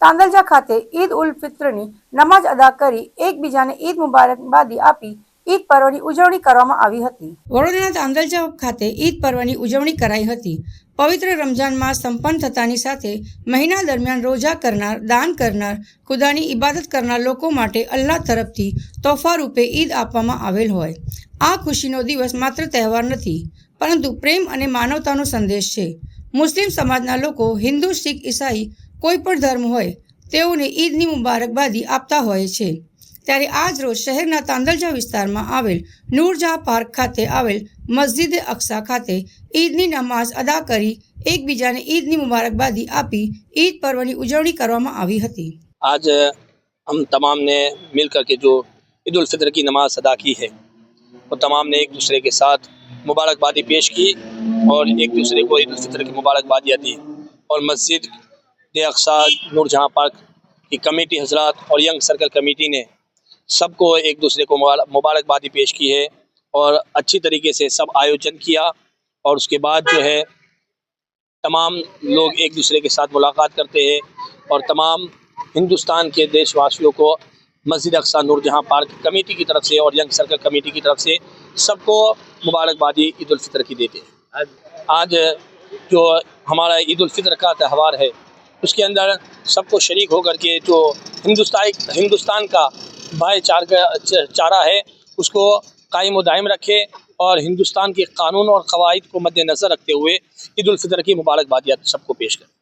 તાંદલજા ખાતે ઈદ ઉલ ફિત્રની નમાઝ અદા કરી એકબીજાને ઈદ મુબારકબાદી આપી ઈદ પર્વની ઉજવણી કરવામાં આવી હતી. વડોદરાના તાંદલજા ખાતે ઈદ પર્વની ઉજવણી કરાઈ હતી. પવિત્ર રમઝાનમાં સંપન્ન થતાની સાથે મહિના દરમિયાન રોજા કરનાર, દાન કરનાર, ખુદાની ઇબાદત કરનાર લોકો માટે અલ્લાહ તરફથી તોહફા રૂપે ઈદ આપવામાં આવેલ હોય. આ ખુશીનો દિવસ માત્ર તહેવાર નથી, પરંતુ પ્રેમ અને માનવતાનો સંદેશ છે. મુસ્લિમ સમાજના લોકો હિન્દુ, શીખ, ઈસાઈ કોઈ પણ ધર્મ હોય، તેઓને ઈદની મુબારકબાદી આપતા હોય છે. ત્યારે આજ રોજ શહેરના તાંદલજા વિસ્તારમાં આવેલ નૂરજાહ પાર્ક ખાતે આવેલ મસ્જિદ અક્ષા ખાતે ઈદની નમાઝ અદા કરી એકબીજાને ઈદની મુબારકબાદી આપી ઈદ પર્વની ઉજવણી કરવામાં આવી હતી. આજ ہم تمام نے مل کر کے جو عید الفطر کی نماز ادا کی ہے اور تمام نے ایک دوسرے کے ساتھ مبارکبادی پیش کی اور ایک دوسرے کو عید الفطر کی مبارکبادیاں دی اور مسجد اقسا نور جہاں پارک کی کمیٹی حضرات اور ینگ سرکل کمیٹی نے سب کو ایک دوسرے کو مبارکبادی پیش کی ہے اور اچھی طریقے سے سب آیوجن کیا اور اس کے بعد جو ہے تمام لوگ ایک دوسرے کے ساتھ ملاقات کرتے ہیں اور تمام ہندوستان کے دیش واسیوں کو مسجد اقسا نور جہاں پارک کمیٹی کی طرف سے اور ینگ سرکل کمیٹی کی طرف سے سب کو مبارکبادی عید الفطر کی دیتے ہیں۔ آج جو ہمارا عید الفطر کا تہوار ہے اس کے اندر سب کو شریک ہو کر کے جو ہندوستان ہندوستان کا بھائی چار چارہ ہے، اس کو قائم و دائم رکھے اور ہندوستان کے قانون اور قواعد کو مد نظر رکھتے ہوئے عید الفطر کی مبارکبادیات سب کو پیش کریں